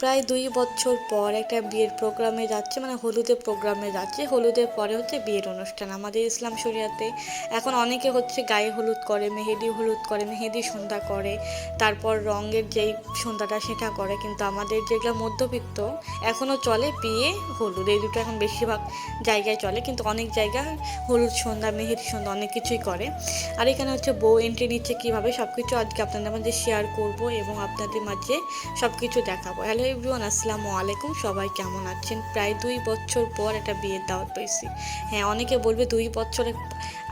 প্রায় দুই বছর পর একটা বিয়ের প্রোগ্রামে যাচ্ছে মানে হলুদের প্রোগ্রামে যাচ্ছে। হলুদের পরে হচ্ছে বিয়ের অনুষ্ঠান আমাদের ইসলাম শরিয়াতে। এখন অনেকে হচ্ছে গায়ে হলুদ করে, মেহেদি হলুদ করে, মেহেদি সন্ধ্যা করে, তারপর রঙের যেই সন্ধ্যাটা সেটা করে। কিন্তু আমাদের যেগুলো মধ্যবিত্ত এখনও চলে বিয়ে হলুদ। এই দুটো এখন বেশিরভাগ জায়গায় চলে, কিন্তু অনেক জায়গায় হলুদ সন্ধ্যা, মেহেদি সন্ধ্যা অনেক কিছুই করে। আর এখানে হচ্ছে বউ এন্ট্রি নিচ্ছে কীভাবে সব কিছু আজকে আপনাদের মাঝে শেয়ার করব এবং আপনাদের মাঝে সব কিছু দেখাবো। হ্যালো এভরিওয়ান আসসালামু আলাইকুম। সবাই কেমন আছেন? প্রায় দুই বছর পর একটা বিয়ের দাওয়াত পেয়েছি হ্যাঁ অনেকে বলবে দুই বছর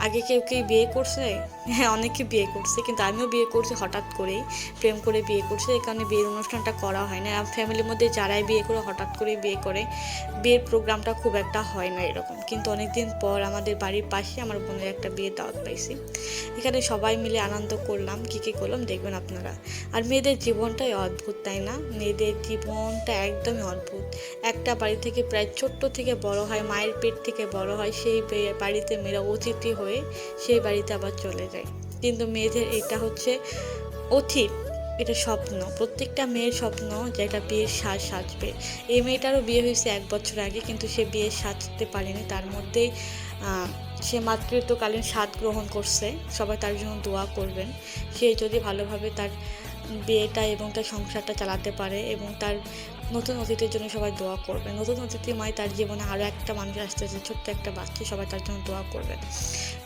আগে কেউ কেউ বিয়ে করছে? হ্যাঁ অনেকে বিয়ে করছে, কিন্তু আমিও বিয়ে করছি হঠাৎ করেই, প্রেম করে বিয়ে করছি, এই কারণে বিয়ের অনুষ্ঠানটা করা হয় না। ফ্যামিলির মধ্যে যারাই বিয়ে করে হঠাৎ করে বিয়ে করে, বিয়ের প্রোগ্রামটা খুব একটা হয় না এরকম। কিন্তু অনেকদিন পর আমাদের বাড়ির পাশে আমার বোনের একটা বিয়ে দাওয়াত পাইছি। এখানে সবাই মিলে আনন্দ করলাম, কী কী করলাম দেখবেন আপনারা। আর মেয়েদের জীবনটাই অদ্ভুত, তাই না? মেয়েদের জীবনটা একদমই অদ্ভুত। একটা বাড়ি থেকে প্রায় ছোট্ট থেকে বড় হয়, মায়ের পেট থেকে বড় হয়, সেই বাড়িতে মেয়েরা অতিথি হয়ে সেই বাড়িতে আবার চলে যায়। কিন্তু মেয়েদের এটা হচ্ছে অতীত। এটা স্বপ্ন। প্রত্যেকটা মেয়ের স্বপ্ন যে একটা বিয়ের সাজ সাজবে। এই মেয়েটারও বিয়ে হয়েছে এক বছর আগে, কিন্তু সে বিয়ে সাজতে পারেনি। তার মধ্যেই সে মাতৃত্বকালীন স্বাদ গ্রহণ করছে। সবাই তার জন্য দোয়া করবেন। সে যদি ভালোভাবে তার বিয়েটা এবং তার সংসারটা চালাতে পারে এবং তার নতুন অতিথির জন্য সবাই দোয়া করবে। নতুন অতিথি মায় তার জীবনে আরও একটা মানুষ আসতেছে ছোট্ট একটা বাচ্চা, সবাই তার জন্য দোয়া করবে।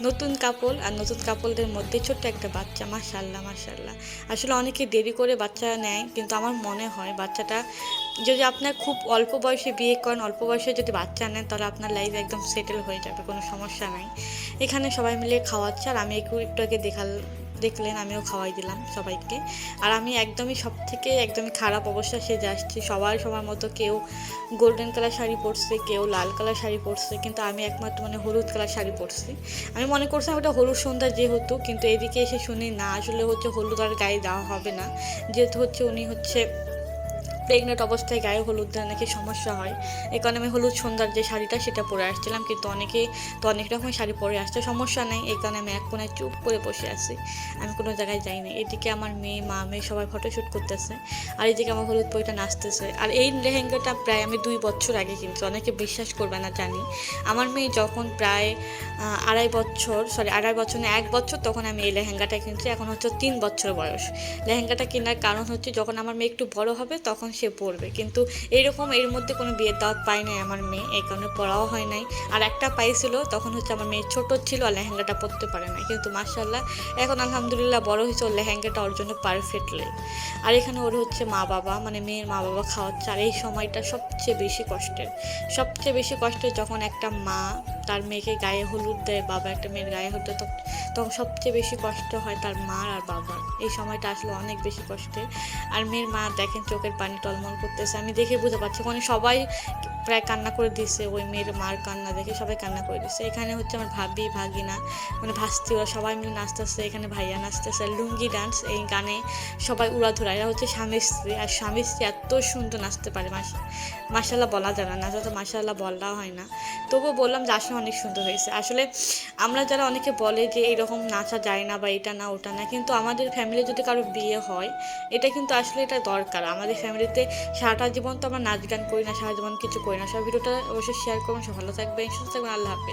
নতুন কাপল আর নতুন কাপলদের মধ্যে ছোট্ট একটা বাচ্চা মাশাল্লাহ মাশাল্লাহ আসলে অনেকে দেরি করে বাচ্চা নেয়, কিন্তু আমার মনে হয় বাচ্চাটা যদি আপনার খুব অল্প বয়সে বিয়ে করেন, অল্প বয়সে যদি বাচ্চা নেন, তাহলে আপনার লাইফ একদম সেটেল হয়ে যাবে, কোনো সমস্যা নাই। এখানে সবাই মিলে খাওয়াচ্ছে আর আমি একটু একটু আগে দেখাল দেখলেন, আমিও খাওয়াই দিলাম সবাইকে। আর আমি একদমই সব থেকে একদমই খারাপ অবস্থা সে আসছি। সবার সবার মতো কেউ গোল্ডেন কালার শাড়ি পরছে, কেউ লাল কালার শাড়ি পরছে, কিন্তু আমি একমাত্র মানে হলুদ কালার শাড়ি পরছি। আমি মনে করছিলাম ওটা হলুদ সন্ধ্যা যেহেতু, কিন্তু এদিকে এসে শুনি, না, আসলে হচ্ছে হলুদ আর গায়ে দেওয়া হবে না। যেহেতু হচ্ছে উনি হচ্ছে প্রেগনেন্ট অবস্থায় গায়ে হলুদ দেওয়া নাকি সমস্যা হয়। এই কারণে আমি হলুদ সন্ধ্যার যে শাড়িটা সেটা পরে আসছিলাম, কিন্তু অনেকে তো অনেক রকমের শাড়ি পরে আসছে, সমস্যা নেই। এই কারণে আমি এক কোনায় চুপ করে বসে আছি। আমি কোনো জায়গায় যাই না এদিকে আমার মেয়ে, মা, মেয়ে সবাই ফটোশ্যুট করতেছে, আর এদিকে আমার হলুদ পরিটা নাচতেছে। আর এই লেহেঙ্গাটা প্রায় আমি দুই বছর আগে কিনছি, অনেকে বিশ্বাস করবে না, জানি। আমার মেয়ে যখন প্রায় আড়াই বছর সরি আড়াই বছর না, এক বছর তখন আমি এই লেহেঙ্গাটা কিনছি, এখন হচ্ছে তিন বছর বয়স। লেহেঙ্গাটা কেনার কারণ হচ্ছে যখন আমার মেয়ে একটু বড় হবে, তখন সে পরবে কিন্তু এইরকম এর মধ্যে কোনো বিয়ের দাওয়াত পায় নাই আমার মেয়ে, এই কারণে পড়াও হয় নাই। আর একটা পাইছিল, তখন হচ্ছে আমার মেয়ে ছোট ছিল আর লেহেঙ্গাটা পরতে পারে না কিন্তু মার্শাল্লাহ এখন আলহামদুলিল্লাহ বড় হয়েছে, ওর লেহেঙ্গাটা ওর জন্য পারফেক্টলি আর এখানে ওর হচ্ছে মা বাবা মানে মেয়ের মা বাবা খাওয়াচ্ছে, আর এই সময়টা সবচেয়ে বেশি কষ্টের। সবচেয়ে বেশি কষ্টের যখন একটা মা তার মেয়েকে গায়ে হলুদ দেয়, বাবা একটা মেয়ের গায়ে হলুদ তখন- তখন সবচেয়ে বেশি কষ্ট হয় তার মার আর বাবার। এই সময়টা আসলে অনেক বেশি কষ্টের। আর মেয়ের মা দেখেন চোখের পানি টলমল করতেছে। আমি দেখে বুঝতে পারছি ওখানে সবাই প্রায় কান্না করে দিছে, ওই মেয়ের মার কান্না দেখে সবাই কান্না করে দিচ্ছে এখানে হচ্ছে আমার ভাবি, ভাগিনা মানে ভাস্তি ওরা সবাই মিলে নাচতেছে, এখানে ভাইয়া নাচতেছে, লুঙ্গি ডান্স এই গানে সবাই উড়াধুরা। এরা হচ্ছে স্বামী স্ত্রী, আর স্বামী স্ত্রী এত সুন্দর নাচতে পারে। মাস মাসাল্লাহ বলা যায় না নাচা তো মাসাল্লাহ বলা হয় না। তবুও বললাম যে আসলে অনেক সুন্দর হয়েছে। আসলে আমরা যারা অনেকে বলে যে এরকম নাচা যায় না বা এটা না, ওটা না। কিন্তু আমাদের ফ্যামিলি যদি কারও বিয়ে হয়, এটা কিন্তু আসলে এটা দরকার। আমাদের ফ্যামিলিতে সারাটা জীবন তো আমরা নাচ গান করি না সারা জীবন কিছু করি না। সব ভিডিওটা অবশ্যই শেয়ার করবেন। সব ভালো থাকবেন, সুস্থ থাকবেন। আল্লাহ হাফেজ।